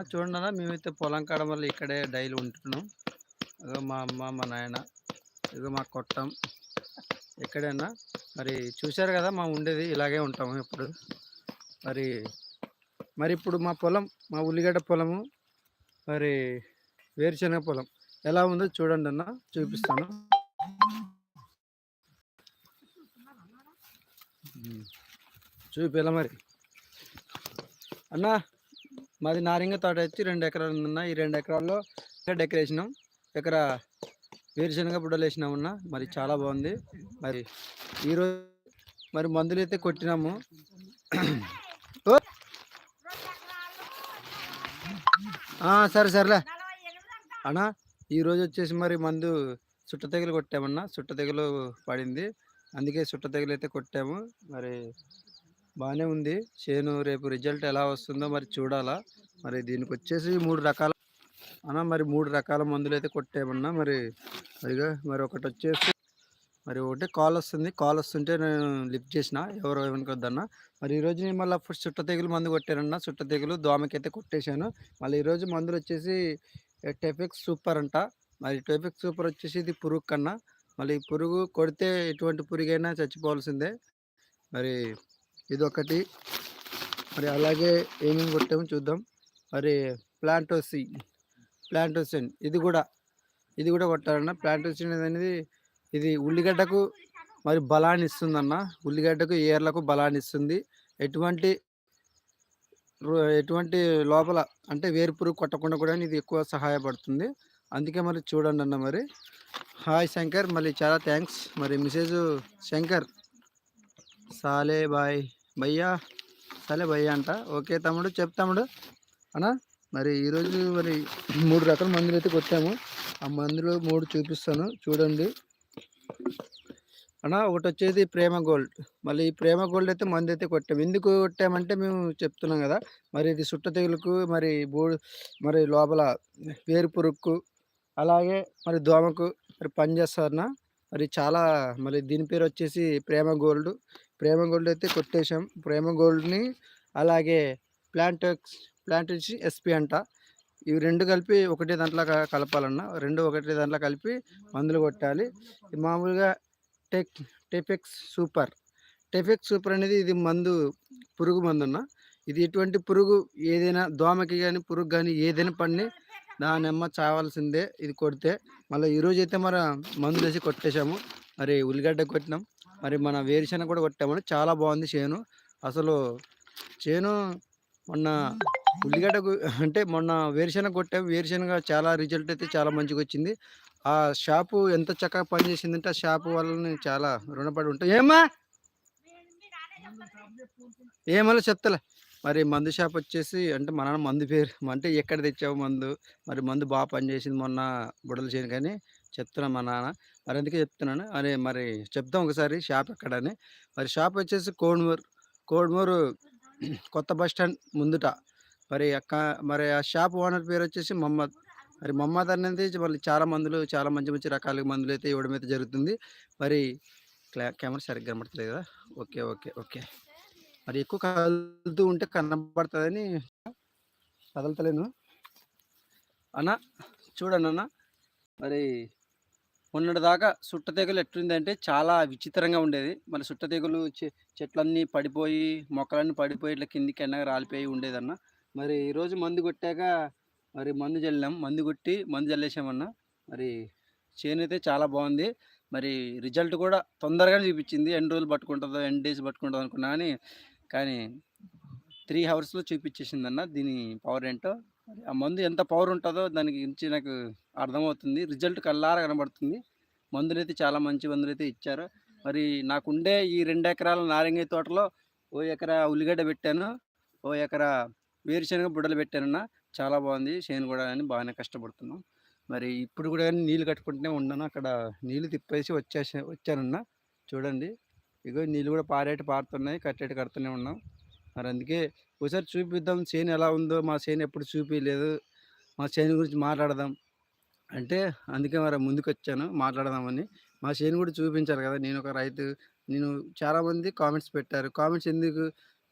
చూడండి అన్న మేమైతే పొలం కాడ వల్ల ఇక్కడే డైలీ ఉంటున్నాం. ఇదిగో మా అమ్మ మా నాయన ఇదిగో మా కొట్టం. ఎక్కడైనా మరి చూశారు కదా మా ఉండేది ఇలాగే ఉంటాము ఇప్పుడు. మరి మరి ఇప్పుడు మా పొలం మా ఉల్లిగడ్డ పొలము మరి వేరుశనగ పొలం ఎలా ఉందో చూడండి అన్న చూపిస్తాను. ఉమ్. చూపిలా మరి? అన్నా మాది నారింగ తోట వచ్చి రెండు ఎకరాలు ఉందన్న ఈ రెండు ఎకరాల్లో డెకరేషన్. ఎకరా వేరుశనగ బుడ్డలు వేసినామన్న మరి చాలా బాగుంది. మరి ఈరోజు మరి మందులు అయితే కొట్టినాము. ఓ! సరే సరేలే. అన్నా ఈరోజు వచ్చేసి మరి మందు చుట్ట తెగులు కొట్టామన్నా. చుట్ట తెగులు పడింది. అందుకే చుట్ట తెగులు అయితే కొట్టాము. మరి బాగానే ఉంది. చేను రేపు రిజల్ట్ ఎలా వస్తుందో మరి చూడాలా. మరి దీనికి వచ్చేసి మూడు రకాల అన్న మరి మూడు రకాల మందులు అయితే కొట్టేమన్నా మరి మరిగా మరి ఒకటి వచ్చేసి మరి ఒకటి కాల్ వస్తుంది. కాల్ వస్తుంటే నేను లిఫ్ట్ చేసిన. ఎవరో ఏమనుకోద్దన్నా మరి ఈరోజు నేను మళ్ళీ అప్పుడు చుట్ట తెగులు మందు కొట్టానన్న. చుట్ట తెగులు దోమకైతే కొట్టేశాను. మళ్ళీ ఈరోజు మందులు వచ్చేసి టెఫెక్స్ సూపర్ అంట. మరి టెఫెక్స్ సూపర్ వచ్చేసి ఇది పురుగు కన్నా మళ్ళీ పురుగు కొడితే ఎటువంటి పురుగైనా చచ్చిపోవాల్సిందే. మరి ఇది ఒకటి మరి అలాగే ఏమేమి కొట్టామో చూద్దాం. మరి ప్లాంటోసి ప్లాంటోసిన్ ఇది కూడా ఇది కూడా కొట్టాలన్న. ప్లాంటోసిన్ అనేది ఇది ఉల్లిగడ్డకు మరి బలాన్ని ఇస్తుందన్న. ఉల్లిగడ్డకు ఏర్లకు బలాన్ని ఇస్తుంది. ఎటువంటి ఎటువంటి లోపల అంటే వేరు పురుగు కొట్టకుండా కూడా ఇది ఎక్కువ సహాయపడుతుంది. అందుకే మరి చూడండి అన్న మరి. హాయ్ శంకర్ మళ్ళీ చాలా థ్యాంక్స్. మరి మెసేజ్ శంకర్. సాలే బాయ్. భయ్యా సరే భయ్యా అంట. ఓకే తమ్ముడు చెప్ తమ్ముడు. అన్నా మరి ఈరోజు మరి మూడు రకాల మందులు అయితే కొట్టాము. ఆ మందులు మూడు చూపిస్తాను చూడండి. అన్నా ఒకటి వచ్చేది ప్రేమ గోల్డ్. మళ్ళీ ఈ ప్రేమ గోల్డ్ అయితే మందు అయితే కొట్టాము ఎందుకు కొట్టామంటే మేము చెప్తున్నాం కదా మరి ఇది సుట్ట తెగులుకు మరి బూడు మరి లోపల వేరు పురుగుకు అలాగే మరి దోమకు మరి పనిచేస్తారన్న మరి చాలా మళ్ళీ దీని పేరు వచ్చేసి ప్రేమ గోల్డ్. ప్రేమ గోల్డ్ అయితే కొట్టేశాం. ప్రేమ గోల్డ్ని అలాగే ప్లాంటెక్స్ ప్లాంటెక్స్ ఎస్పీ అంట. ఇవి రెండు కలిపి ఒకటే దాంట్లో కలపాలన్న. రెండు ఒకటే దాంట్లో కలిపి మందులు కొట్టాలి. మామూలుగా టెక్ టెఫెక్స్ సూపర్. టెఫెక్స్ సూపర్ అనేది ఇది మందు పురుగు మందు అన్న ఇది ఎటువంటి పురుగు ఏదైనా దోమకి కానీ పురుగు కానీ ఏదైనా పడిని దాని అమ్మ చావాల్సిందే ఇది కొడితే. మళ్ళీ ఈరోజు అయితే మన మందులు వేసి కొట్టేశాము. మరి ఉల్లిగడ్డ కొట్టినాం. మరి మన వేరుశనగ కూడా కొట్టామని చాలా బాగుంది చేను. అసలు చేను మొన్న ఉల్లిగడ్డ అంటే మొన్న వేరుశనగ కొట్టాము వేరుశనగ చాలా రిజల్ట్ అయితే చాలా మంచిగా వచ్చింది. ఆ షాపు ఎంత చక్కగా పనిచేసిందంటే ఆ షాపు వల్ల చాలా రుణపడి ఉంటాం. ఏమ్మా? ఏమలో చెప్తలే. మరి మందు షాప్ వచ్చేసి అంటే మన మందు పేరు అంటే ఎక్కడ తెచ్చావు మందు? మరి మందు బాగా పనిచేసింది మొన్న బుడలు చేయను కానీ చెప్తున్నాను మా నాన్న. మరి అందుకే చెప్తున్నాను. అరే మరి చెప్తాం ఒకసారి షాప్ ఎక్కడని. మరి షాప్ వచ్చేసి కోడుమూరు. కోడుమూరు కొత్త బస్ స్టాండ్ ముందుట. మరి అక్క మరి ఆ షాప్ ఓనర్ పేరు వచ్చేసి మహమ్మద్. మరి మహమ్మద్ అనేది మళ్ళీ చాలా మందులు చాలా మంచి మంచి రకాల మందులు అయితే ఇవ్వడం అయితే జరుగుతుంది. మరి కెమెరా సరిగ్గా కనబడతలేదు? కదా ఓకే ఓకే ఓకే. మరి ఎక్కువ కదులుతూ ఉంటే కనబడుతుందని కదలతలేను. అన్న చూడండి అన్న. మరి మొన్నటిదాకా సుట్ట తెగులు ఎట్లుందంటే చాలా విచిత్రంగా ఉండేది. మరి సుట్ట తెగులు చె- చెట్లన్నీ పడిపోయి మొక్కలన్నీ పడిపోయి ఇట్లా కిందికి ఎండగా రాలిపోయి ఉండేదన్న. మరి ఈరోజు మందు కొట్టాక మరి మందు చల్లాం మందు కొట్టి మందు చల్లేసామన్న మరి చేను అయితే చాలా బాగుంది. మరి రిజల్ట్ కూడా తొందరగానే చూపించింది. ఎన్ని రోజులు పట్టుకుంటుందో ఎన్ని డేస్ పట్టుకుంటుందో అనుకున్నా కానీ కానీ త్రీ అవర్స్లో చూపించేసిందన్న. దీని పవర్ ఏంటో ఆ మందు ఎంత పవర్ ఉంటుందో దానికి గురించి నాకు అర్థమవుతుంది. రిజల్ట్ కల్లారా కనబడుతుంది. మందులు అయితే చాలా మంచి మందులు అయితే ఇచ్చారు. మరి నాకుండే ఈ రెండు ఎకరాల నారింగ తోటలో ఓ ఎకరా ఉల్లిగడ్డ పెట్టాను. ఓ ఎకరా వేరుశనగ బుడ్డలు పెట్టానన్న. చాలా బాగుంది. చేను కూడా అని బాగానే కష్టపడుతున్నాం. మరి ఇప్పుడు కూడా కానీ నీళ్ళు కట్టుకుంటూనే ఉన్నాను. అక్కడ నీళ్ళు తిప్పేసి వచ్చేసా వచ్చానన్న. చూడండి. ఇగో నీళ్ళు కూడా పారేటి పారుతున్నాయి. కట్టేటి కడుతూనే ఉన్నాం. మరి అందుకే ఒకసారి చూపిద్దాం చేను ఎలా ఉందో మా చేను ఎప్పుడు చూపించలేదు మా చేను గురించి మాట్లాడదాం అంటే అందుకే మరి ముందుకు వచ్చాను మాట్లాడదామని మా చేను కూడా చూపించాలి కదా నేను ఒక రైతు నేను చాలామంది కామెంట్స్ పెట్టారు కామెంట్స్ ఎందుకు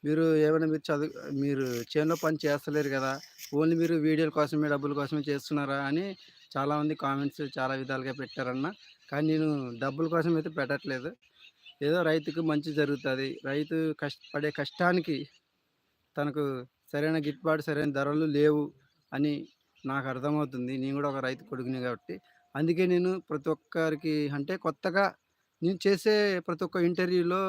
మీరు ఏమైనా మీరు చదువు మీరు చేనులో పని చేస్తలేరు కదా! ఓన్లీ మీరు వీడియోల కోసమే, డబ్బుల కోసమే చేస్తున్నారా అని చాలామంది కామెంట్స్ చాలా విధాలుగా పెట్టారన్న. కానీ నేను డబ్బుల కోసం అయితే పెట్టట్లేదు. ఏదో రైతుకు మంచి జరుగుతుంది రైతు కష్ట పడే కష్టానికి తనకు సరైన గిట్టుబాటు, సరైన ధరలు లేవు అని నాకు అర్థమవుతుంది. నేను కూడా ఒక రైతు కొడుకునే కాబట్టి. అందుకే నేను ప్రతి ఒక్కరికి అంటే కొత్తగా నేను చేసే ప్రతి ఒక్క ఇంటర్వ్యూలో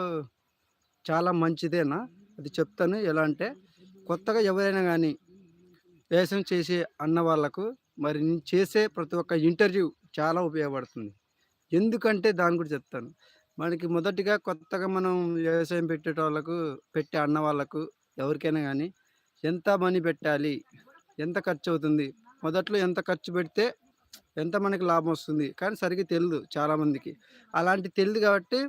చాలా మంచిదేనా అది చెప్తాను. ఎలా అంటే కొత్తగా ఎవరైనా కానీ వ్యవసాయం చేసే అన్న వాళ్ళకు మరి నేను చేసే ప్రతి ఒక్క ఇంటర్వ్యూ చాలా ఉపయోగపడుతుంది. ఎందుకంటే దాని గురించి చెప్తాను. మనకి మొదటిగా కొత్తగా మనం వ్యవసాయం పెట్టేటోళ్ళకు పెట్టే అన్న వాళ్ళకు ఎవరికైనా కానీ ఎంత మనీ పెట్టాలి? ఎంత ఖర్చు అవుతుంది మొదట్లో ఎంత ఖర్చు పెడితే ఎంత మనకి లాభం వస్తుంది కానీ సరిగ్గా తెలియదు చాలామందికి. అలాంటిది తెలియదు కాబట్టి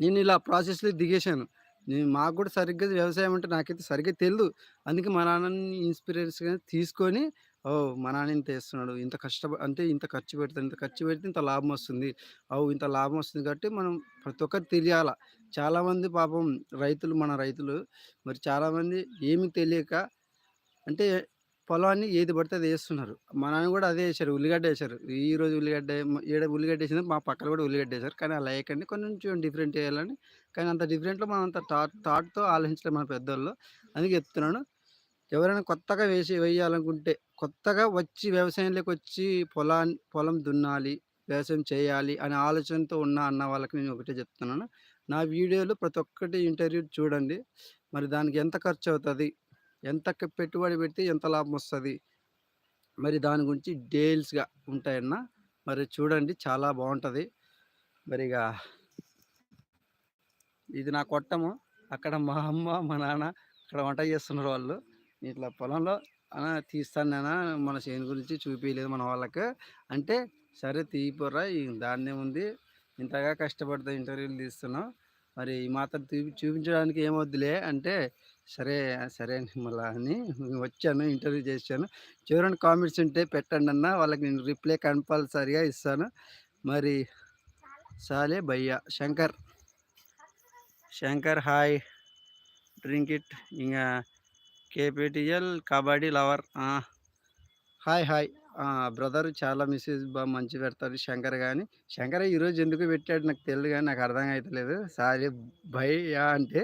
నేను ఇలా ప్రాసెస్‌లో దిగేశాను. నేను మాకు కూడా సరిగ్గా వ్యవసాయం అంటే నాకైతే సరిగ్గా తెలియదు అందుకే మా నాన్నని ఇన్స్‌పిరెన్స్‌గా తీసుకొని ఓహ్! మా నాన్న ఇంత ఏస్తున్నాడు. ఇంత కష్టప అంటే ఇంత ఖర్చు పెడితే ఇంత ఖర్చు పెడితే ఇంత లాభం వస్తుంది అవు ఇంత లాభం వస్తుంది కాబట్టి మనం ప్రతి ఒక్కరికి తెలియాల. చాలామంది పాపం రైతులు మన రైతులు మరి చాలామంది ఏమి తెలియక అంటే పొలాన్ని ఏది పడితే అది ఏస్తున్నారు. మా నాన్న గూడా అదే ఏశారు. ఉల్లిగడ్డ ఏశారు. ఈరోజు ఉల్లిగడ్డ మ ఈడ ఉల్లిగడ్డ ఏసింది మా పక్కన గూడా ఉల్లిగడ్డ ఏశారు. కానీ అలా ఏయకండి కొంచెం డిఫరెంట్ ఏయాలని. కానీ అంత డిఫరెంట్‌లో మనం అంత థాట్ థాట్‌తో ఆలోచించలేదు మన పెద్దోళ్ళు. అందుకే చెప్తున్నాను. ఎవరైనా కొత్తగా వేసి వేయాలనుకుంటే కొత్తగా వచ్చి వ్యవసాయంలోకి వచ్చి పొలా పొలం దున్నాలి, వ్యవసాయం చేయాలి అనే ఆలోచనతో ఉన్న అన్న వాళ్ళకి నేను ఒకటే చెప్తున్నాను. నా వీడియోలు ప్రతి ఒక్కటి ఇంటర్వ్యూ చూడండి. మరి దానికి ఎంత ఖర్చు అవుతుంది ఎంత పెట్టుబడి పెడితే ఎంత లాభం వస్తుంది మరి దాని గురించి డీటెయిల్స్‌గా ఉంటాయన్న. మరి చూడండి చాలా బాగుంటుంది మరి ఇక ఇది నా కొట్టము. అక్కడ మా అమ్మ, మా నాన్న అక్కడ వంట చేస్తున్నారు వాళ్ళు. ఇట్లా పొలంలో తీస్తాను నాన్న మన చేను గురించి చూపించలేదు మన వాళ్ళకి" అంటే "సరే తీయిపోరా దాన్నే ఉంది ఇంతగా కష్టపడితే ఇంటర్వ్యూలు తీస్తున్నావు. మరి ఈ మాత్రం చూపి చూపించడానికి ఏమొద్దులే అంటే సరే, సరే అని మళ్ళా అని వచ్చాను. ఇంటర్వ్యూ చేశాను. చివరి కామెంట్స్ ఉంటే పెట్టండన్న. వాళ్ళకి నేను రిప్లై కంపల్సరిగా ఇస్తాను. మరి సాలే భయ్యా Shankar. Shankar hi. Drink it. ఇంకా KPTL kabaddi lover. Hi. Hi. Brother చాలా మెసేజ్ బాగా మంచిగా పెడతారు శంకర్ కానీ శంకర్ ఈరోజు ఎందుకు పెట్టాడు నాకు తెలియదు కానీ నాకు అర్థం అవుతలేదు సారీ భయ్యా అంటే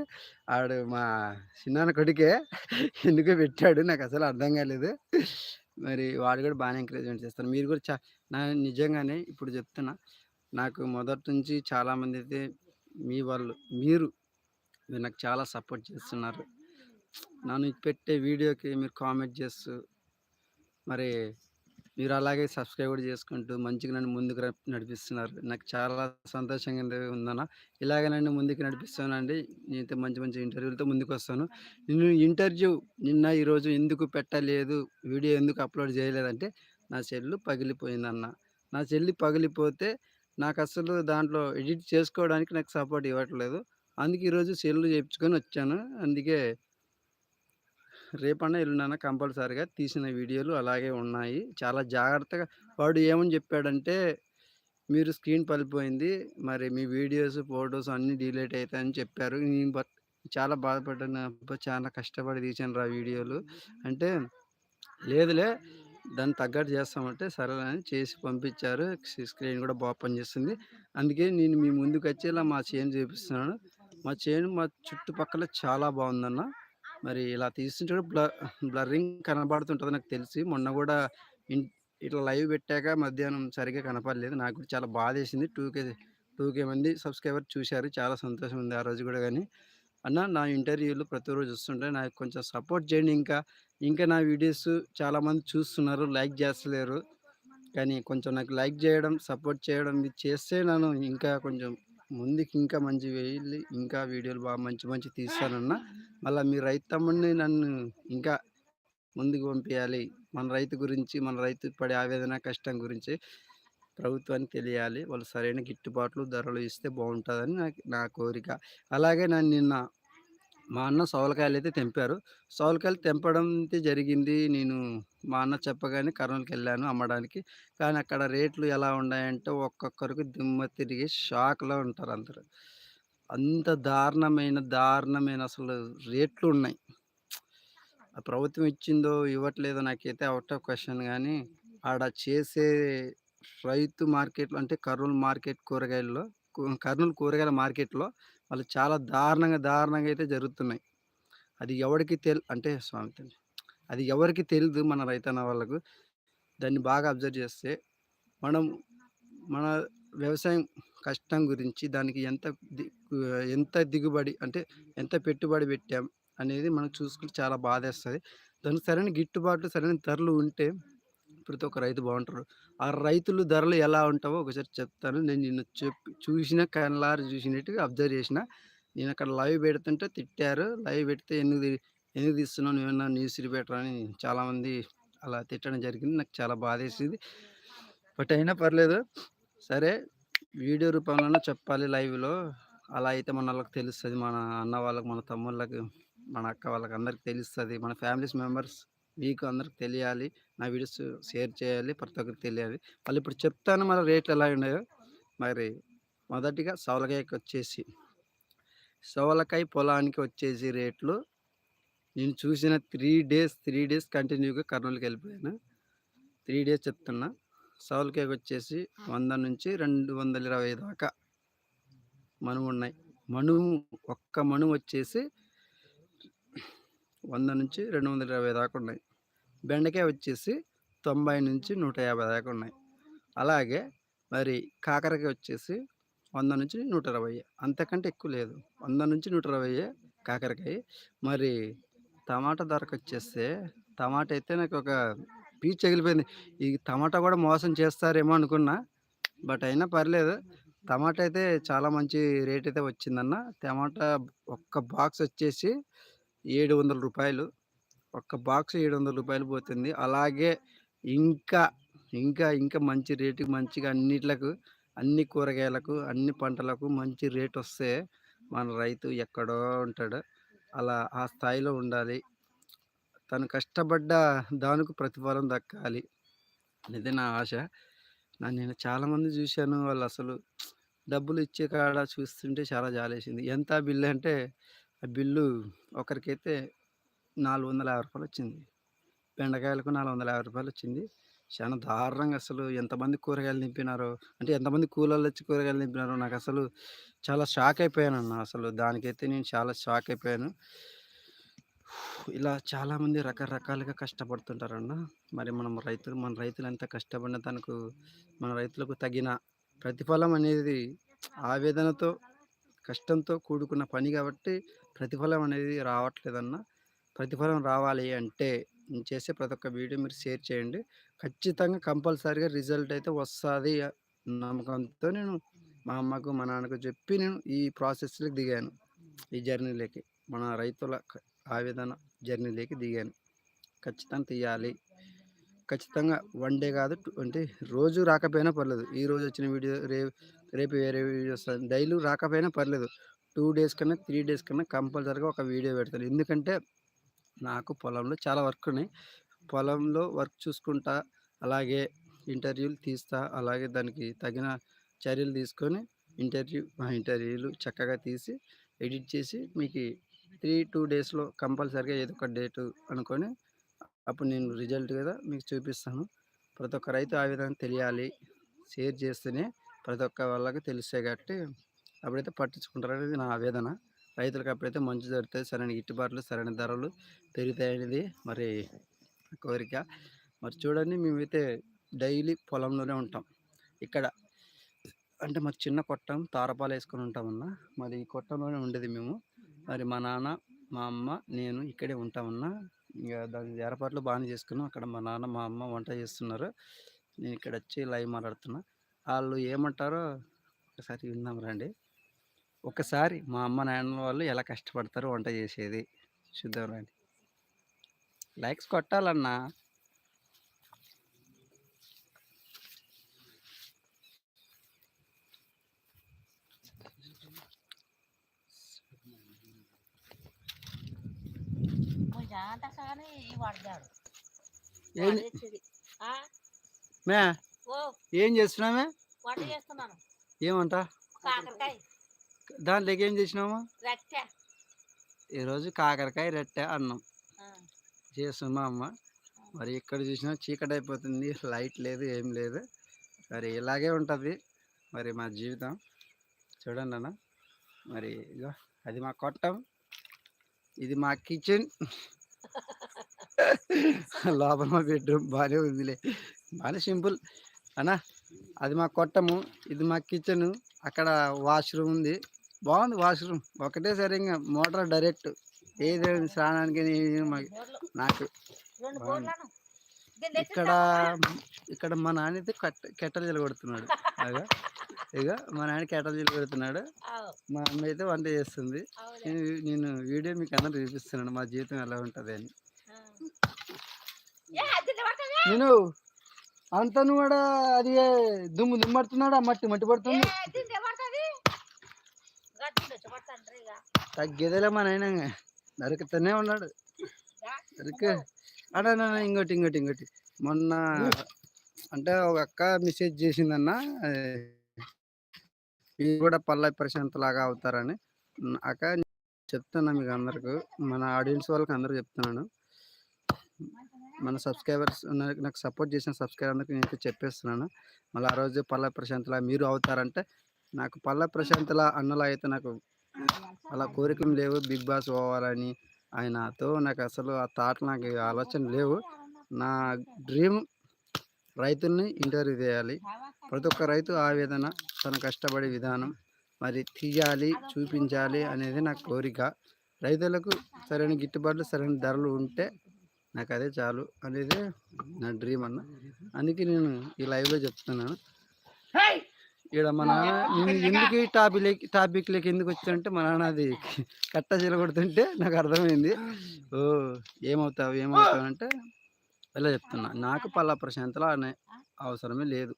ఆడు మా చిన్నాన్న కొడుకే. ఎందుకు పెట్టాడు. నాకు అసలు అర్థం కాలేదు. మరి వాడు కూడా బాగా ఎంకరేజ్‌మెంట్ చేస్తాను మీరు కూడా చా నా నిజంగానే ఇప్పుడు చెప్తున్నా. నాకు మొదటి నుంచి అయితే మీ వాళ్ళు మీరు, మీరు నాకు చాలా సపోర్ట్ చేస్తున్నారు. నన్ను పెట్టే వీడియోకి మీరు కామెంట్ చేస్తూ మరి మీరు అలాగే సబ్స్క్రైబ్ కూడా చేసుకుంటూ మంచిగా నన్ను ముందుకు నడిపిస్తున్నారు. నాకు చాలా సంతోషంగా ఉందన్న. ఇలాగే నన్ను ముందుకు నడిపిస్తానండి. నేనైతే మంచి మంచి ఇంటర్వ్యూలతో ముందుకొస్తాను. నేను ఇంటర్వ్యూ నిన్న, ఈరోజు ఎందుకు పెట్టలేదు, వీడియో ఎందుకు అప్‌లోడ్ చేయలేదంటే నా సెల్లు పగిలిపోయిందన్న. నా సెల్లు పగిలిపోతే నాకు అసలు దాంట్లో ఎడిట్ చేసుకోవడానికి నాకు సపోర్ట్ ఇవ్వట్లేదు. అందుకే ఈరోజు సెల్లు చేయించుకొని వచ్చాను. అందుకే రేపన్నా, ఎల్లుండన్నా కంపల్సరీగా తీసిన వీడియోలు అలాగే ఉన్నాయి. చాలా జాగ్రత్తగా వాడు ఏమని చెప్పాడంటే, "మీరు స్క్రీన్ పగిలిపోయింది. మరి మీ వీడియోస్, ఫోటోస్ అన్నీ డిలీట్ అయితాయని" చెప్పారు. నేను బట్ చాలా బాధపడ్డాను. అబ్బా! చాలా కష్టపడి తీశానురా వీడియోలు. అంటే, "లేదులే దానికి తగ్గట్టు చేస్తామంటే" సరేలే అని చేసి పంపించారు. స్క్రీన్ కూడా బా పనిచేస్తుంది. అందుకే నేను మీ ముందుకొచ్చి ఇలా మా చేను చూపిస్తున్నాను. మా చేను మా చుట్టుపక్కల చాలా బావుందన్న. మరి ఇలా తీస్తుంటే బ్లర్ బ్ల బ్లర్రింగ్ కనబడుతుంటుంది నాకు తెలిసి. మొన్న కూడా ఇట్లా లైవ్ పెట్టాక మధ్యాహ్నం సరిగ్గా కనపడలేదు. నాకు కూడా చాలా బాధేసింది. 2కే 2కే మంది సబ్స్క్రైబర్ చూశారు. చాలా సంతోషం ఉంది ఆ రోజు కూడా కానీ అన్న నా ఇంటర్వ్యూలు ప్రతిరోజు వస్తుంటే నాకు కొంచెం సపోర్ట్ చేయండి ఇంకా. ఇంకా నా వీడియోస్ చాలామంది చూస్తున్నారు. లైక్ చేస్తలేరు. కానీ కొంచెం నాకు లైక్ చేయడం, సపోర్ట్ చేయడం ఇది చేస్తే నేను ఇంకా కొంచెం ముందుకి ఇంకా మంచిగా వెళ్ళి ఇంకా వీడియోలు బాగా మంచి మంచివి తీస్తానన్న. మళ్ళా మీ రైతు తమ్ముడిని నన్ను ఇంకా ముందుకు పంపియాలి. మన రైతు గురించి, మన రైతు పడే ఆవేదన, కష్టం గురించి ప్రభుత్వానికి తెలియాలి. వాళ్ళు సరైన గిట్టుబాట్లు, ధరలు ఇస్తే బావుంటదని నాకు నా కోరిక. అలాగే నన్ను నిన్న మా అన్న సొరకాయలైతే తెంపారు. సోలకాయలు తెంపడం జరిగింది. నేను మా అన్న చెప్పగానే కర్నూలుకి వెళ్ళాను అమ్మడానికి. కానీ అక్కడ రేట్లు ఎలా ఉన్నాయంటే ఒక్కొక్కరికి దిమ్మ తిరిగి షాక్‌లో ఉంటారు అందరూ. అంత దారుణమైన, దారుణమైన అసలు రేట్లున్నాయి. ఆ ప్రభుత్వం ఇచ్చిందో, ఇవ్వట్లేదో నాకైతే అవుట్ ఆఫ్ క్వశ్చన్ కానీ ఆడ చేసే రైతు మార్కెట్‌లో అంటే కర్నూలు మార్కెట్ కూరగాయల్లో కర్నూలు కూరగాయల మార్కెట్‌లో వాళ్ళు చాలా దారుణంగా, దారుణంగా అయితే జరుగుతున్నాయి. అది ఎవరికి తెల్ అంటే స్వామి అది ఎవరికి తెలియదు మన రైతన్న వాళ్ళకు. దాన్ని బాగా అబ్జర్వ్ చేస్తే, మనం మన వ్యవసాయం కష్టం గురించి దానికి ఎంత ఎంత దిగుబడి అంటే ఎంత పెట్టుబడి పెట్టాం అనేది మనం చూసుకుంటే చాలా బాధేస్తుంది దానికి సరైన గిట్టుబాటు, సరైన ధరలు ఉంటే ప్రతి ఒక్క రైతు బాగుంటారు ఆ రైతులు ధరలు ఎలా ఉంటావో ఒకసారి చెప్తాను. నేను నిన్న చెప్పి చూసిన కళ్ళారా చూసినట్టుగా అబ్జర్వ్ చేసిన. నేను అక్కడ లైవ్ పెడుతుంటే తిట్టారు. లైవ్ పెడితే ఎందుకు ఎందుకు తీస్తున్నావు నువ్వేమన్నా న్యూస్ రిపేటర్ అని చాలామంది అలా తిట్టడం జరిగింది. నాకు చాలా బాధేసింది. బట్ అయినా పర్లేదు. సరే వీడియో రూపంలోనే చెప్పాలి లైవ్‌లో. అలా అయితే మన వాళ్ళకి తెలుస్తుంది మన అన్న వాళ్ళకి, మన తమ్ముళ్ళకి, మన అక్క వాళ్ళకి అందరికి తెలుస్తుంది మన ఫ్యామిలీస్ మెంబర్స్ మీకు అందరికి తెలియాలి. నా వీడియోస్ షేర్ చేయాలి. ప్రతి ఒక్కరికి తెలియాలి. మళ్ళీ ఇప్పుడు చెప్తాను మన రేట్లు ఎలా ఉన్నాయో. మరి మొదటిగా సవలకాయకొచ్చేసి సవలకాయ పొలానికి వచ్చేసి రేట్లు నేను చూసిన త్రీ డేస్, త్రీ డేస్ కంటిన్యూగా కర్నూలుకి వెళ్ళిపోయాను త్రీ డేస్ చెప్తున్నా. సవలకాయకొచ్చేసి 100-220 దాకా మనువున్నాయి. మనువు ఒక్క మనువు వచ్చేసి 100-220 దాకా ఉన్నాయి. బెండకాయ వచ్చేసి 90-150 దాకా ఉన్నాయి. అలాగే మరి కాకరకాయ వచ్చేసి 100-120 అంతకంటే ఎక్కువ లేదు. 100-120 కాకరకాయ. మరి టమాటా ధరకు వచ్చేస్తే టమాటా అయితే నాకు ఒక పీచు ఎగిలిపోయింది. ఈ టమాటా కూడా మోసం చేస్తారేమో అనుకున్నా. బట్ అయినా పర్లేదు. టమాటా అయితే చాలా మంచి రేట్ అయితే వచ్చిందన్న. టమాటా ఒక్క బాక్స్ వచ్చేసి ఏడు వందల రూపాయలు ఒక్క బాక్స్ ఏడు వందల రూపాయలు పోతుంది. అలాగే ఇంకా, ఇంకా, ఇంకా మంచి రేటుకి మంచిగా అన్నిట్లకు అన్ని కూరగాయలకు, అన్ని పంటలకు మంచి రేట్ వస్తే మన రైతు ఎక్కడో ఉంటాడు. అలా ఆ స్థాయిలో ఉండాలి. తను కష్టపడ్డ దానికి ప్రతిఫలం దక్కాలి. అనేది నా ఆశ. నా నేను చాలామంది చూశాను. వాళ్ళు అసలు డబ్బులు ఇచ్చే కాడ చూస్తుంటే చాలా జాలేసింది. ఎంత బిల్లు అంటే ఆ బిల్లు ఒకరికైతే నాలుగు వందల యాభై రూపాయలు వచ్చింది. బెండకాయలకు నాలుగు వందల యాభై రూపాయలు వచ్చింది. చాలా దారుణంగా అసలు ఎంతమంది కూరగాయలు నింపినారో, అంటే ఎంతమంది కూలోళ్ళొచ్చి కూరగాయలు నింపినారో అసలు చాలా షాక్ అయిపోయానన్న. అసలు దానికైతే నేను చాలా షాక్ అయిపోయాను. ఇలా చాలామంది రకరకాలుగా కష్టపడుతుంటారన్న. మరి మనం రైతులు మన రైతులు ఎంత కష్టపడిన తనకు మన రైతులకు తగిన ప్రతిఫలం అనేది ఆవేదనతో, కష్టంతో కూడుకున్న పని కాబట్టి ప్రతిఫలం అనేది రావట్లేదన్న. ప్రతిఫలం రావాలి అంటే నేను చేసే ప్రతి ఒక్క వీడియో మీరు షేర్ చేయండి. ఖచ్చితంగా కంపల్సరీగా రిజల్ట్ అయితే వస్తుంది నమ్మకంతో నేను మా అమ్మకు, మా నాన్నకు చెప్పి నేను ఈ ప్రాసెస్‌లోకి దిగాను. ఈ జర్నీలోకి. మన రైతుల ఆవేదన జర్నీలోకి దిగాను. ఖచ్చితంగా తీయాలి. ఖచ్చితంగా వన్ డే కాదు అంటే రోజు రాకపోయినా పర్లేదు. ఈ రోజు వచ్చిన వీడియో రే రేపు వేరే వీడియోస్ డైలీ రాకపోయినా పర్లేదు. టూ డేస్ కన్నా, త్రీ డేస్ కన్నా కంపల్సరీగా ఒక వీడియో పెడతాను. ఎందుకంటే నాకు పొలంలో చాలా వర్క్ ఉన్నాయి. పొలంలో వర్క్ చూసుకుంటా, అలాగే ఇంటర్వ్యూలు తీస్తా, అలాగే దానికి తగిన చర్యలు తీసుకొని ఇంటర్వ్యూ మా ఇంటర్వ్యూలు చక్కగా తీసి, ఎడిట్ చేసి మీకు త్రీ టూ డేస్‌లో కంపల్సరీగా ఏదో ఒక డేటు అనుకొని అప్పుడు నేను రిజల్ట్ కదా మీకు చూపిస్తాను. ప్రతి ఒక్క రైతు ఆవేదన తెలియాలి. షేర్ చేస్తేనే ప్రతి ఒక్క వాళ్ళకి తెలుస్తాయి కాబట్టి అప్పుడైతే పట్టించుకుంటారనేది నా ఆవేదన. రైతులకు అప్పుడైతే మంచి జరుగుతది. సరైన గిట్టుబాట్లు, సరైన ధరలు పెరుగుతాయనేది మరి కోరిక. మరి చూడండి మేమైతే డైలీ పొలంలోనే ఉంటాం. ఇక్కడ అంటే మరి చిన్న కొట్టం. తారపాలు వేసుకొని ఉంటామన్న. మరి ఈ కొట్టంలోనే ఉండేది మేము. మరి మా నాన్న, మా అమ్మ, నేను ఇక్కడే ఉంటామన్నా ఇంకా దాని ఏర్పాట్లు బాగానే చేసుకున్నాం. అక్కడ మా నాన్న, మా అమ్మ వంట చేస్తున్నారు. నేను ఇక్కడ వచ్చి లైవ్ మాట్లాడుతున్నా. వాళ్ళు ఏమంటారో ఒకసారి విందాం రండి. ఒకసారి మా అమ్మ, నాన్న వాళ్ళు ఎలా కష్టపడతారో వంట చేసేది చూద్దాం. లైక్స్ కొట్టాలన్నా. ఏం తెచ్చేది ఆ? మే ఓ ఏం చేస్తున్నావే? వంట చేస్తున్నాను ఏమంట? కాకరకాయ దాంట్లోకి ఏం చేసినాము ఈరోజు కాకరకాయ రొట్టె అన్నం. చేస్తుంది మా అమ్మ? మరి ఎక్కడ చూసినా చీకటి అయిపోతుంది. లైట్ లేదు ఏం లేదు. మరి ఇలాగే ఉంటుంది. మరి మా జీవితం. చూడండి అన్న. మరి ఇగో అది మా కొట్టం. ఇది మా కిచెన్. లోపల మా బెడ్రూమ్ బాగానే ఉందిలే. బాగానే సింపుల్. అన్న అది మా కొట్టము. ఇది మా కిచెన్. అక్కడ వాష్రూమ్ ఉంది. బాగుంది వాష్రూమ్. ఒకటే సరిగా మోటార్ డైరెక్ట్. ఏది స్నానానికి నాకు ఇక్కడ ఇక్కడ మా నాన్న అయితే కట్ట కెట్టలు చెలగొడుతున్నాడు అగా ఇక మా నాన్న కెట్టలు చెలగొడుతున్నాడు ఆవు, మా అమ్మ అయితే వంట చేస్తుంది. నేను నేను వీడియో మీకు అందరూ చూపిస్తున్నాను. మా జీవితం ఎలా ఉంటుంది అని? నేను అంత నువ్వు కూడా అది దుమ్ము దుమ్మడుతున్నాడు ఆ మట్టి మట్టి పడుతుంది దీన్ని పడతాది? ఇక దీన్ని వచ్చి పడతాండ్రి ఇక. తగ్గేదేలే మా నాయన నరుకుతూనే ఉన్నాడు. నరుకు. అడా నాన్న, ఇంకోటి ఇంకోటి ఇంకోటి మొన్న అంటే ఒక అక్క మెసేజ్ చేసిందన్న మీరు కూడా పల్లవి ప్రశాంత్ లాగా అవుతారని. అక్క చెప్తున్నా మీకు అందరికి. మన ఆడియన్స్ వాళ్ళకి అందరూ చెప్తున్నాను. మన సబ్స్క్రైబర్స్ నాకు సపోర్ట్ చేసిన సబ్స్క్రైబర్కి నేను చెప్పేస్తున్నాను. మళ్ళీ ఆ రోజు పల్లవి ప్రశాంత్లా మీరు అవుతారంటే నాకు పల్లవి ప్రశాంత్లా అన్నలా అయితే నాకు అలా కోరికలు లేవు. బిగ్ బాస్ పోవాలని ఆయనతో నాకు అసలు ఆ థాట్ నాకు ఆలోచన లేవు. నా డ్రీమ్ రైతుల్ని ఇంటర్వ్యూ చేయాలి. ప్రతి ఒక్క రైతు ఆవేదన తన కష్టపడే విధానం మరి తీయాలి చూపించాలి అనేది నా కోరిక. రైతులకు సరైన గిట్టుబాట్లు సరైన ధరలు ఉంటే నాకు అదే చాలు అనేది నా డ్రీమ్ అన్న. అందుకే నేను ఈ లైవ్లో చెప్తున్నాను. ఇక్కడ మా నాన్న నేను ఎందుకు ఈ టాపిక్ టాపిక్లోకి ఎందుకు వచ్చానంటే మా నాన్న అది కట్ట కొడుతుంటే నాకు అర్థమైంది. ఓ ఏమవుతావు ఏమవుతావు అంటే ఇలా చెప్తున్నా. నాకు పల్లా ప్రశాంతలో అనే అవసరమే లేదు.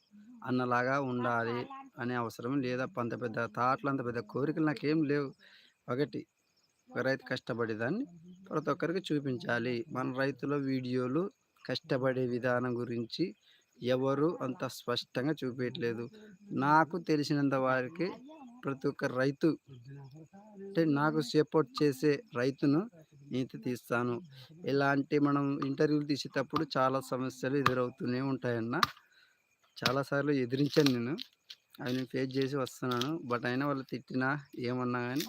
అన్నలాగా ఉండాలి అనే అవసరం లేదా. అంత పెద్ద థాట్లు అంత పెద్ద కోరికలు నాకేం లేవు. ఒకటి ఒక రైతు కష్టపడేదాన్ని ప్రతి ఒక్కరికి చూపించాలి. మన రైతుల వీడియోలు కష్టపడే విధానం గురించి ఎవరు అంత స్పష్టంగా చూపించట్లేదు నాకు తెలిసినంత వారికి ప్రతి ఒక్క రైతు అంటే నాకు సపోర్ట్ చేసే రైతును నేను తీస్తాను. ఇలాంటి మనం ఇంటర్వ్యూలు తీసేటప్పుడు చాలా సమస్యలు ఎదురవుతూనే ఉంటాయన్న. చాలాసార్లు ఎదిరించాను నేను. అవి ఫేస్ చేసి వస్తున్నాను. బట్ అయినా వాళ్ళు తిట్టినా ఏమన్నా కానీ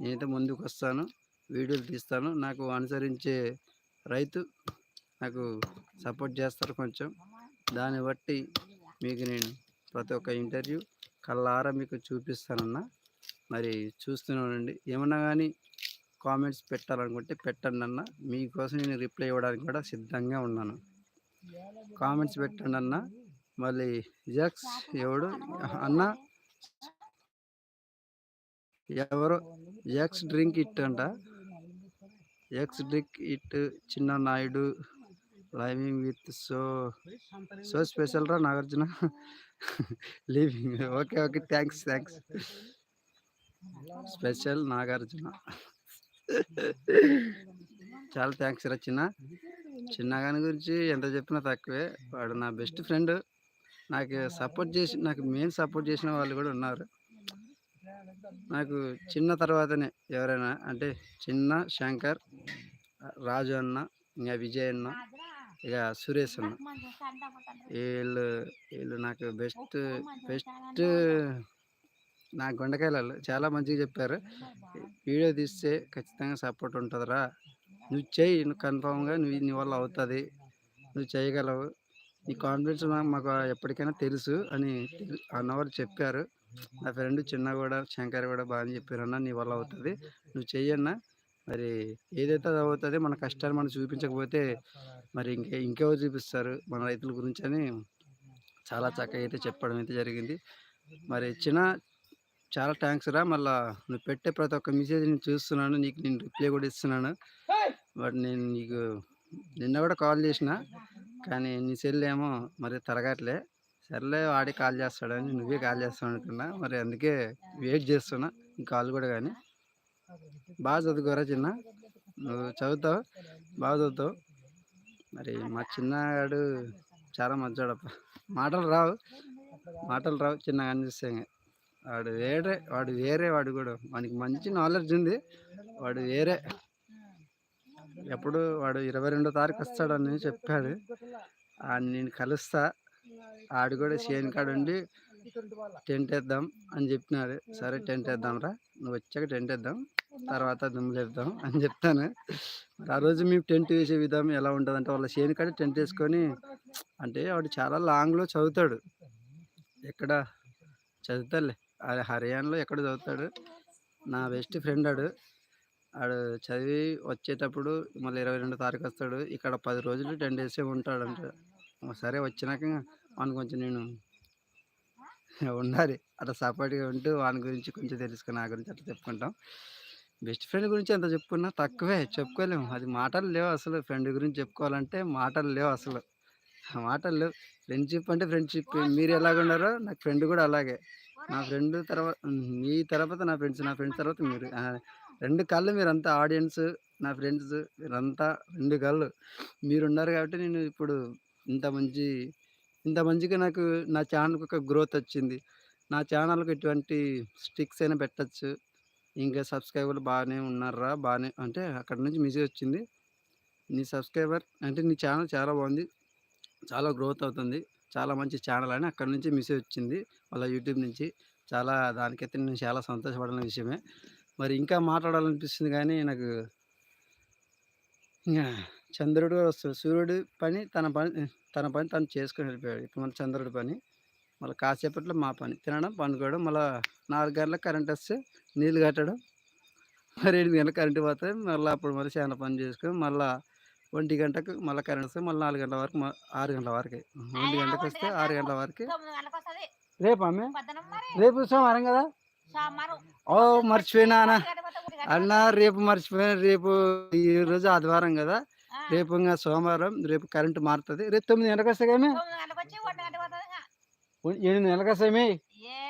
నేనైతే ముందుకు వస్తాను. వీడియోలు తీస్తాను. నాకు అనుసరించే రైతు నాకు సపోర్ట్ చేస్తారు కొంచెం. దాన్ని బట్టి మీకు నేను ప్రతి ఒక్క ఇంటర్వ్యూ కళ్ళారా మీకు చూపిస్తానన్నా. మరి చూస్తున్నానండి ఏమన్నా కానీ కామెంట్స్ పెట్టాలనుకుంటే పెట్టండి అన్న. మీకోసం నేను రిప్లై ఇవ్వడానికి కూడా సిద్ధంగా ఉన్నాను. కామెంట్స్ పెట్టండి అన్న. మళ్ళీ జక్స్ ఎవడు? అన్న? ఎవరో? ఎక్స్ డ్రింక్ ఇట్ అంట ఎక్స్ డ్రింక్ ఇట్ చిన్న Naidu living with so so special రా Nagarjuna. Leaving okay okay thanks thanks special Nagarjuna చాలా థ్యాంక్స్ రా చిన్న. చిన్నగాని గురించి ఎంత చెప్పినా తక్కువే. వాడు నా బెస్ట్ ఫ్రెండ్ నాకు సపోర్ట్ చేసి నాకు మెయిన్ సపోర్ట్ చేసిన వాళ్ళు కూడా ఉన్నారు. నాకు చిన్న తర్వాతనే ఎవరైనా అంటే చిన్న శంకర్ రాజు అన్న ఇంకా విజయ్ అన్న ఇక సురేష్ అన్న. వీళ్ళు వీళ్ళు నాకు బెస్ట్ బెస్ట్ నా గుండెకాయలు చాలా మంచిగా చెప్పారు. వీడియో తీస్తే ఖచ్చితంగా సపోర్ట్ ఉంటుందిరా. నువ్వు చెయ్యి నువ్వు కన్ఫామ్గా నువ్వు నీ వల్ల అవుతుంది. నువ్వు చేయగలవు. నీ కాన్ఫిడెన్స్ మాకు ఎప్పటికైనా తెలుసు అని అన్నవాళ్ళు చెప్పారు. నా ఫ్రెండ్ చిన్న కూడా శంకర్ కూడా బాగా చెప్పారు అన్న నీ వల్ల అవుతుంది. నువ్వు చెయ్యన్నా. మరి ఏదైతే అది అవుతుంది మన కష్టాన్ని మనం చూపించకపోతే మరి ఇంకే ఇంకెవరు చూపిస్తారు? మన రైతుల గురించి అని చాలా చక్కగా అయితే చెప్పడం అయితే జరిగింది. మరి చిన్న చాలా థ్యాంక్స్ రా. మళ్ళా నువ్వు పెట్టే ప్రతి ఒక్క మెసేజ్ నేను చూస్తున్నాను. నీకు నేను రిప్లై కూడా ఇస్తున్నాను. బట్ నేను నీకు నిన్న కూడా కాల్ చేసిన. కానీ నీ సెల్ ఏమో మరి తరగట్లే. సర్లే వాడే కాల్ చేస్తాడని నువ్వే కాల్ చేస్తావు అనుకున్నా. మరి అందుకే వెయిట్ చేస్తున్నా. నీ కాల్ కూడా కానీ. బాగా చదువుకోరా చిన్న? నువ్వు చదువుతావు? బాగా చదువుతావు? మరి మా చిన్నగాడు చాలా మంచోడప్ప. మాటలు రావు. మాటలు రావు. చిన్నగా అనిపిస్తే వాడు వేరే వాడు వేరే వాడు కూడా. మనకి మంచి నాలెడ్జ్ ఉంది. వాడు వేరే. ఎప్పుడు వాడు ఇరవై రెండో తారీఖు వస్తాడని చెప్పాడు. ఆ నేను కలుస్తా. ఆడు కూడా చేను కాడ ఉండి టెంట్ వేద్దాం అని చెప్పినాడు. సరే టెంట్ వేద్దాం రా నువ్వు వచ్చాక టెంట్ వేద్దాం. తర్వాత దుమ్ము అని చెప్తాను. మరి ఆ రోజు మేము టెంట్ వేసే విధానం ఎలా ఉంటుంది అంటే వాళ్ళ చేను కాడ టెంట్ వేసుకొని అంటే వాడు చాలా లాంగ్లో చదువుతాడు. ఎక్కడ చదువుతాడులే. అది హర్యానాలో ఎక్కడ చదువుతాడు? నా బెస్ట్ ఫ్రెండ్ ఆడు. ఆడు చదివి వచ్చేటప్పుడు మళ్ళీ ఇరవై రెండో తారీఖు వస్తాడు. ఇక్కడ పది రోజులు టెన్ డేసే ఉంటాడంట. సరే వచ్చినాక వాని కొంచెం నేను ఉండాలి. అట్లా సపోర్ట్గా ఉంటూ వాని గురించి కొంచెం తెలుసుకుని నా గురించి అట్లా చెప్పుకుంటాం. బెస్ట్ ఫ్రెండ్ గురించి ఎంత చెప్పుకున్నా తక్కువే చెప్పుకోలేము. అది మాటలు లేవు అసలు. ఫ్రెండ్ గురించి చెప్పుకోవాలంటే మాటలు లేవు అసలు. ఆ మాటలు లేవు. ఫ్రెండ్షిప్ అంటే ఫ్రెండ్షిప్. మీరు ఎలాగ ఉన్నారో నాకు ఫ్రెండ్ కూడా అలాగే. నా ఫ్రెండ్ తర్వాత మీ తర్వాత నా ఫ్రెండ్స్ నా ఫ్రెండ్స్ తర్వాత మీరు. రెండు కళ్ళు మీరంతా ఆడియన్స్ నా ఫ్రెండ్స్ మీరంతా రెండు కళ్ళు. మీరున్నారు కాబట్టి నేను ఇప్పుడు ఇంత మంచి ఇంత మంచిగా నాకు నా ఛానల్కి ఒక గ్రోత్ వచ్చింది. నా ఛానల్కి ఎటువంటి స్టిక్స్ అయినా పెట్టచ్చు. ఇంకా సబ్స్క్రైబర్లు బాగానే ఉన్నారా బాగానే అంటే అక్కడ నుంచి మెసేజ్ వచ్చింది. నీ సబ్స్క్రైబర్ అంటే నీ ఛానల్ చాలా బాగుంది. చాలా గ్రోత్ అవుతుంది. చాలా మంచి ఛానల్ అని అక్కడ నుంచి మెసేజ్ వచ్చింది. వాళ్ళ యూట్యూబ్ నుంచి. చాలా దానికైతే నేను చాలా సంతోషపడిన విషయమే. మరి ఇంకా మాట్లాడాలనిపిస్తుంది కానీ నాకు ఇంకా చంద్రుడు వస్తాడు. సూర్యుడు పని తన పని తన పని తను చేసుకొని వెళ్ళిపోయాడు. ఇప్పుడు మన చంద్రుడి పని. మళ్ళీ కాసేపట్లో మా పని. తినడం పండుకోవడం మళ్ళీ నాలుగు గంటలకు కరెంట్ వస్తే నీళ్ళు కట్టడం. మరి ఎనిమిది గంటలకు కరెంట్ పోతే మళ్ళీ అప్పుడు మళ్ళీ చాలా పని చేసుకొని మళ్ళీ ఒంటి గంటకు మళ్ళీ కరెంట్ వస్తే మళ్ళీ నాలుగు గంటల వరకు ఆరు గంటల వరకు. ఒంటి గంటకు వస్తే ఆరు గంటల వరకు. రేపు అమ్మే? మరి. రేపు సోమవారం కదా? ఓ మర్చిపోయినా అన్న. అన్న రేపు మర్చిపోయినా రేపు ఈ రోజు ఆదివారం కదా. రేపు ఇంకా సోమవారం రేపు కరెంట్ మారుతుంది. రేపు తొమ్మిది గంటలకు వస్తాయి కానీ తొమ్మిది గంటలకు వచ్చి ఒంటి గంట పోతుంది ఇంకా. ఎనిమిది వస్తాయి ఏ?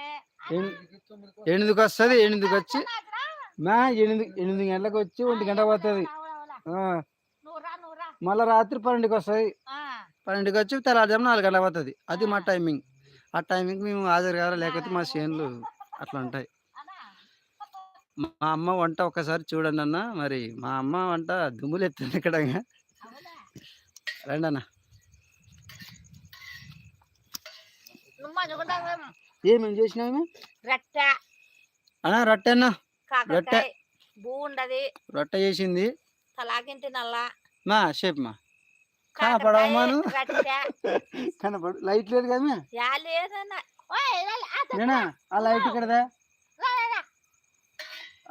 ఎనిమిదికి వస్తుంది ఎనిమిదికి వచ్చి? మా ఎనిమిది ఎనిమిది గంటలకు వచ్చి ఒంటి గంట పోతుంది. మళ్ళీ రాత్రి పన్నెండుకి వస్తుంది. పన్నెండుకి వచ్చి తెల్లారుజాము నాలుగు గంటలకు పోతుంది. అది మా టైమింగ్. ఆ టైమింగ్ మేము హాజరు కావాలి లేకపోతే మా చేనులు అట్లా ఉంటాయి. మా అమ్మ వంట ఒకసారి చూడండి అన్న. మరి మా అమ్మ వంట దుమ్ములు ఎత్తుంది ఇక్కడ? రండి అన్న నువ్వు మంచుకుంటావేమో. ఏమేమి చేసినాము రొట్టె. అన్న రొట్టె అన్న. కాకరకాయ బూ ఉండదు. రొట్టె చేసింది. తలాకింటి నల్ల. మా. షేప్ మా కనపడవమాను రొట్టె. కనపడు లైట్ లేదు కదా యా లేదన్నా. ఆ, లైట్ ఇక్కడదా.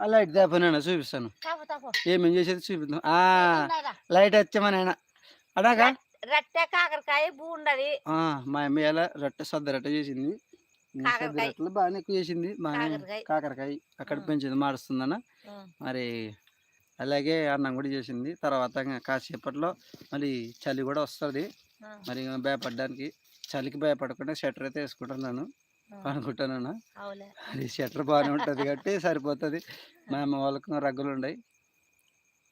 ఆ లైట్ దేపనేనా చూపిస్తాను. ఏమేం చేసేది చూపిద్దాం. ఆ. లైట్ వచ్చామనైనా అడాగా రొట్టె కాకరకాయ బూ ఉండదు ఆ, మా అమ్మ ఎలా రొట్టె సద్ద రొట్టె చేసింది సద్ద. రొట్టెలు బాగానే ఎక్కువ చేసింది బాగానే కాకరకాయ. కాకరకాయ అక్కడ. పెంచింది మాడుస్తుందన్న ఆ. మరి అలాగే అన్నం కూడా చేసింది తర్వాత కాసేపట్లో మళ్ళీ చలి కూడా వస్తుంది. మరి భయపడడానికి చలికి భయపడకుండా షట్టర్ అయితే వేసుకుంటున్నాను. అనుకుంటున్నాను అది షట్టర్ బాగానే ఉంటుంది కాబట్టి సరిపోతుంది మా అమ్మ వాళ్ళకి రగ్గులు ఉన్నాయి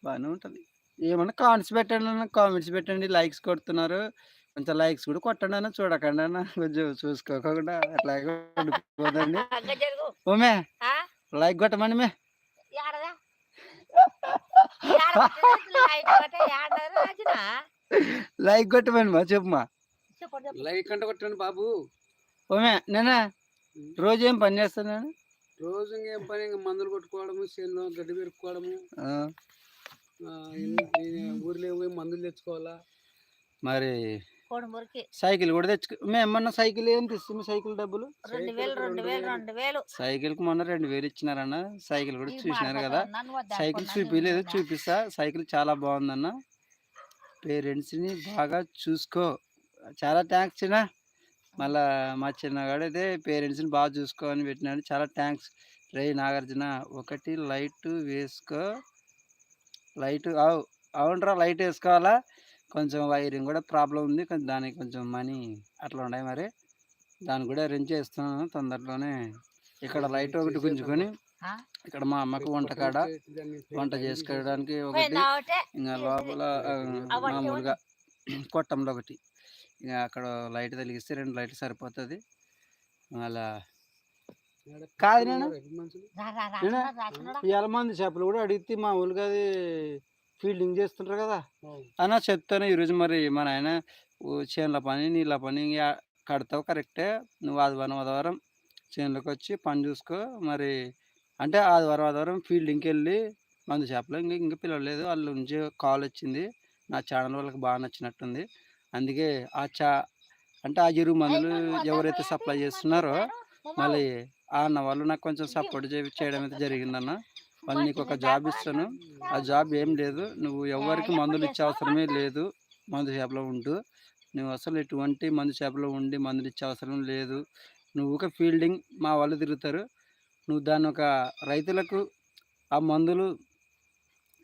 బాగానే ఉంటుంది ఏమన్నా కామెంట్స్ పెట్టండి అన్న కామెంట్స్ పెట్టండి. లైక్స్ కొడుతున్నారు. కొంచెం లైక్స్ కూడా కొట్టండి అన్న చూడకండి అన్న. కొంచెం చూసుకోకుండా అట్లాగే ఉండిపోదండి. అగ్గ జరుగు. ఓమే ఆ? లైక్ కొట్టమండి మే? లైక్ కొట్టమండి మా చెప్పుమా. లైక్ అంటే కొట్టండి బాబు. ఓమే నేనా? రోజు ఏం పని చేస్తాను నేను? రోజు ఇంకేం పని? ఇంకా మందులు కొట్టుకోవడము గడ్డి పెరుక్కోవడము. ఊర్లో పోయి మందులు తెచ్చుకోవాలా? మరి సైకిల్ కూడా తెచ్చుకో మేము మొన్న సైకిల్ ఏం తెస్తుంది సైకిల్ డబ్బులు? రెండు వేలు రెండు వేలు రెండు వేలు. సైకిల్కి మొన్న రెండు వేలు ఇచ్చినారన్న సైకిల్ కూడా చూసినారు కదా? సైకిల్ చూపించలేదు చూపిస్తా. సైకిల్ చాలా బాగుందన్న. పేరెంట్స్ని బాగా చూసుకో. చాలా థ్యాంక్స్ చిన్న. మళ్ళా మా చిన్నగాడు అయితే పేరెంట్స్ని బాగా చూసుకో అని పెట్టినాడు. చాలా థ్యాంక్స్ రే నాగార్జున ఒకటి లైట్ వేసుకో. లైట్ అవు అవునరా లైట్ వేసుకోవాలా? కొంచెం వైరింగ్ కూడా ప్రాబ్లం ఉంది. కొంచెం దానికి కొంచెం మనీ అట్లా ఉన్నాయి మరి. దాన్ని కూడా అరేంజ్ చేస్తున్నాను తొందరలోనే. ఇక్కడ లైట్ ఒకటి గుంజుకొని? ఇక్కడ మా అమ్మకు వంట కాడ వంట చేసుకోవడానికి ఒకటి? ఇంకా లోపల మామూలుగా కొట్టంలో ఒకటి. ఇంకా అక్కడ లైట్ వెలిగిస్తే రెండు లైట్లు సరిపోతుంది. అలా కాదు నేను? ఇవాళ మంది చేపలు కూడా అడిగితే మా ఊళ్ళకి అది ఫీల్డింగ్ చేస్తుంటారు కదా. అన్న చెప్తాను ఈరోజు మరి మా నాయన ఓ చేనుల పని నీళ్ళ పని ఇంకా కడతావు కరెక్టే. నువ్వు ఆదివారం ఆదివారం చేనులోకి వచ్చి పని చూసుకో. మరి అంటే ఆదివారం ఆదివారం ఫీల్డింగ్కి వెళ్ళి మంది చేపలు ఇంక ఇంకా పిలవలేదు. వాళ్ళ నుంచి కాల్ వచ్చింది. నా ఛానల్ వాళ్ళకి బాగా నచ్చినట్టుంది. అందుకే ఆ చా అంటే ఆ ఎరువు మందులు ఎవరైతే సప్లై చేస్తున్నారో మళ్ళీ అన్న వాళ్ళు నాకు కొంచెం సపోర్ట్ చేయడం అయితే జరిగిందన్న. వాళ్ళు నీకు ఒక జాబ్ ఇస్తాను. ఆ జాబ్ ఏం లేదు. నువ్వు ఎవరికి మందులు ఇచ్చే అవసరమే లేదు. మందు చేపలో ఉంటూ నువ్వు అసలు ఎటువంటి మందు చేపలో ఉండి మందులు ఇచ్చే అవసరం లేదు. నువ్వు ఒక ఫీల్డింగ్ మా వాళ్ళు తిరుగుతారు. నువ్వు దాన్ని ఒక రైతులకు ఆ మందులు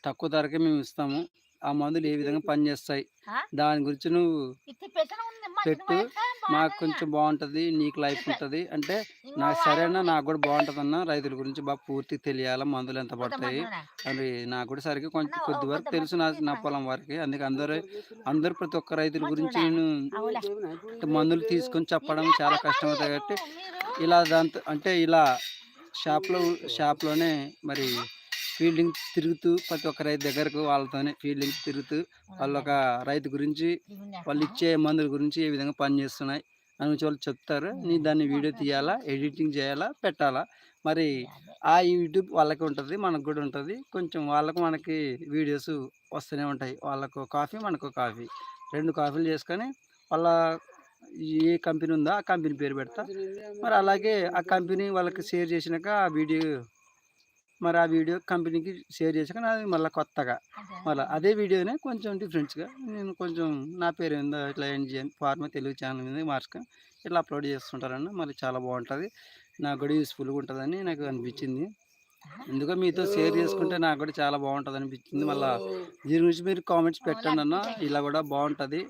తక్కువ ధరకే మేము ఇస్తాము. ఆ మందులు ఏ విధంగా పనిచేస్తాయి? దాని గురించి నువ్వు పెట్టు. మాకు. కొంచెం బాగుంటుంది నీకు లైఫ్ ఉంటుంది అంటే నాకు సరేనా. నాకు కూడా బాగుంటుంది అన్న రైతుల గురించి బాగా పూర్తి తెలియాలా మందులు ఎంత పడతాయి? అది నాకు కూడా సరిగ్గా కొంచెం కొద్ది వరకు తెలుసు నా నా. పొలం వరకు అందుకే అందరూ అందరు ప్రతి ఒక్క రైతుల గురించి? నేను మందులు తీసుకొని చెప్పడం చాలా కాదు, కష్టమవుతుంది కాబట్టి ఇలా దాంతో అంటే ఇలా షాప్లో షాప్లోనే మరి ఫీల్డింగ్ తిరుగుతూ ప్రతి ఒక్క రైతు దగ్గరకు వాళ్ళతోనే ఫీల్డింగ్ తిరుగుతూ వాళ్ళు ఒక రైతు గురించి వాళ్ళు ఇచ్చే మందుల గురించి ఏ విధంగా పనిచేస్తున్నాయి అని వాళ్ళు చెప్తారు. నీ దాన్ని వీడియో తీయాలా ఎడిటింగ్ చేయాలా పెట్టాలా? మరి ఆ యూట్యూబ్ వాళ్ళకి ఉంటుంది మనకు కూడా ఉంటుంది. కొంచెం వాళ్ళకు మనకి వీడియోస్ వస్తూనే ఉంటాయి. వాళ్ళకు కాఫీ మనకు కాఫీ. రెండు కాఫీలు చేసుకొని వాళ్ళ ఏ కంపెనీ ఉందో ఆ కంపెనీ పేరు పెడతా. మరి అలాగే ఆ కంపెనీ వాళ్ళకి షేర్ చేసినాక ఆ వీడియో మరి ఆ వీడియో కంపెనీకి షేర్ చేసాక నాది మళ్ళీ కొత్తగా. మళ్ళీ అదే వీడియోనే కొంచెం డిఫరెంట్స్గా నేను కొంచెం నా పేరు ఏందో ఇట్లా ఎన్జిఎన్ ఫార్మా తెలుగు ఛానల్ మీద మార్చుకొని ఇట్లా అప్లోడ్ చేస్తుంటారన్న మళ్ళీ చాలా బాగుంటుంది. నాకు కూడా యూస్ఫుల్గా ఉంటుందని నాకు అనిపించింది. ఎందుకో మీతో షేర్ చేసుకుంటే నాకు కూడా చాలా బాగుంటుంది అనిపించింది. మళ్ళీ దీని గురించి మీరు కామెంట్స్ పెట్టండి అన్న ఇలా కూడా బాగుంటుంది.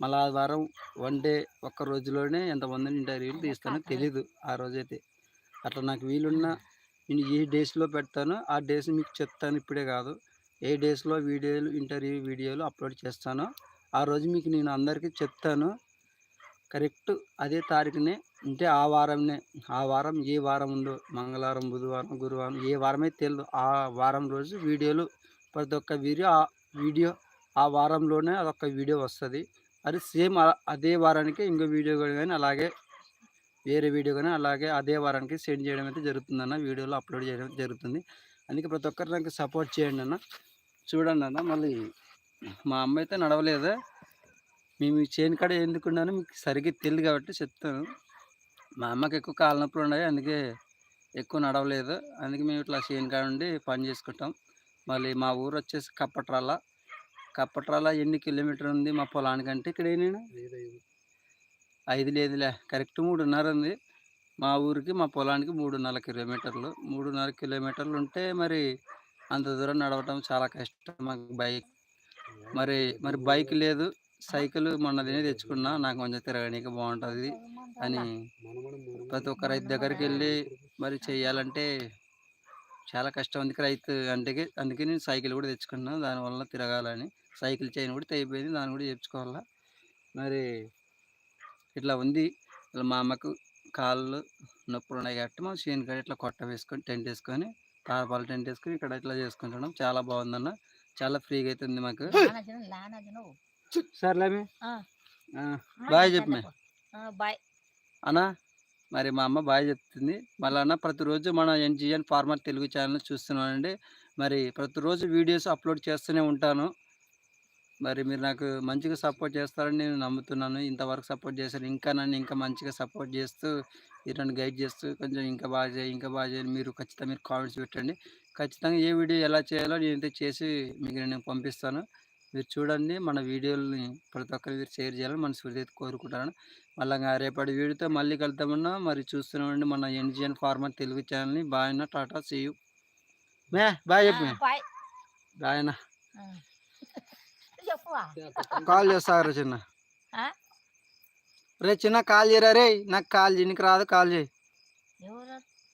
మళ్ళీ ఆ వారం వన్ డే ఒక్క రోజులోనే ఎంతమందిని ఇంటర్వ్యూలు తీస్తానో. తెలీదు ఆ రోజైతే. అట్లా నాకు వీలున్న నేను ఏ డేస్లో పెడతానో. ఆ డేస్ మీకు చెప్తాను. ఇప్పుడే కాదు. ఏ డేస్లో వీడియోలు ఇంటర్వ్యూ వీడియోలు అప్లోడ్ చేస్తానో ఆ రోజు మీకు నేను అందరికీ చెప్తాను. కరెక్ట్ అదే తారీఖునే అంటే ఆ వారంనే. ఆ వారం ఏ వారం ఉందో మంగళవారం బుధవారం గురువారం ఏ వారమే తెలియదు ఆ వారం రోజు వీడియోలు ప్రతి ఒక్క వీడియో ఆ వీడియో ఆ వారంలోనే అదొక వీడియో వస్తుంది. అది సేమ్ అదే వారానికి ఇంకో వీడియో కూడా కానీ అలాగే వేరే వీడియో కానీ అలాగే అదే వారానికి సెండ్ చేయడం అయితే జరుగుతుందన్న వీడియోలో అప్లోడ్ చేయడం జరుగుతుంది. అందుకే ప్రతి ఒక్కరు నాకు సపోర్ట్ చేయండి అన్న. చూడండి అన్న మళ్ళీ మా అమ్మ అయితే నడవలేదు. మేము ఈ చేను కాడ ఎందుకున్నాను మీకు సరిగ్గా తెలియదు కాబట్టి చెప్తాను. మా అమ్మకి ఎక్కువ కాళ్ళ నొప్పులు ఉన్నాయి అందుకే ఎక్కువ నడవలేదు. అందుకే మేము ఇట్లా చేను కాడ ఉండి పని చేసుకుంటాం. మళ్ళీ మా ఊరు వచ్చేసి కప్పట్రాల. కప్పట్రాల ఎన్ని కిలోమీటర్ ఉంది మా పొలానికంటే ఇక్కడ నేను ఐదు లేదులే. కరెక్ట్ మూడున్నర ఉంది. మా ఊరికి మా పొలానికి మూడున్నర కిలోమీటర్లు. మూడున్నర కిలోమీటర్లు ఉంటే మరి అంత దూరం నడవటం చాలా కష్టం మాకు బైక్. మరి మరి బైక్ లేదు. సైకిల్ మొన్నదినే తెచ్చుకున్నా. నాకు కొంచెం తిరగడానికి బాగుంటుంది అని ప్రతి ఒక్క రైతు దగ్గరికి వెళ్ళి మరి చేయాలంటే చాలా కష్టం. అందుకే రైతు అందుకే అందుకే నేను సైకిల్ కూడా తెచ్చుకున్నాను దానివల్ల తిరగాలని. సైకిల్ చైన్ కూడా తెగిపోయింది. దాన్ని కూడా చేర్చుకోవాలా మరి ఇట్లా ఉంది. ఇలా మా అమ్మకు కాళ్ళు నొప్పులు ఉన్నాయి కాబట్టి మా చేను కాడ ఇట్లా కొట్ట వేసుకొని టెంట్ వేసుకొని తారపాలు టెంట్ వేసుకొని ఇక్కడ ఇట్లా చేసుకుంటున్నాం. చాలా బాగుందన్న. చాలా ఫ్రీగా అవుతుంది మాకు. ఆ, బాయ్ ఇంకా చెప్పు మే. చెప్పు. ఆ, బాయ్. అన్న మరి మా అమ్మ బాగా చెప్తుంది. మళ్ళీ అన్న ప్రతిరోజు మన ఎన్జిఎన్ ఫార్మర్ తెలుగు ఛానల్ చూస్తున్నానండి. మరి ప్రతిరోజు వీడియోస్ అప్లోడ్ చేస్తూనే ఉంటాను. మరి మీరు నాకు మంచిగా సపోర్ట్ చేస్తారని నేను నమ్ముతున్నాను. ఇంతవరకు సపోర్ట్ చేశారు. ఇంకా నన్ను ఇంకా మంచిగా సపోర్ట్ చేస్తూ మీరు నన్ను గైడ్ చేస్తూ కొంచెం ఇంకా బాగా చేయి ఇంకా బాగా చేయాలి మీరు ఖచ్చితంగా మీరు కామెంట్స్ పెట్టండి. ఖచ్చితంగా ఏ వీడియో ఎలా చేయాలో నేనైతే చేసి మీకు నేను పంపిస్తాను. మీరు చూడండి మన వీడియోని ప్రతి ఒక్కరు మీరు షేర్ చేయాలని మనస్ఫూర్తి అయితే కోరుకుంటాను మళ్ళీ రేపటి వీడియోతో మళ్ళీ కలుద్దామన్నా మరి చూస్తున్నామండి మన ఎన్జిఎన్ ఫార్మర్ తెలుగు ఛానల్ని. బాయ్ అన్న టాటా సీయు మే బాయ్ చెప్పు. బాయ్. అన్న. కాల్ చేస్తారా చిన్న? రే చిన్న కాల్ చేయరా రే? నాకు కాల్ చేయనికి రాదు కాల్ చేయి.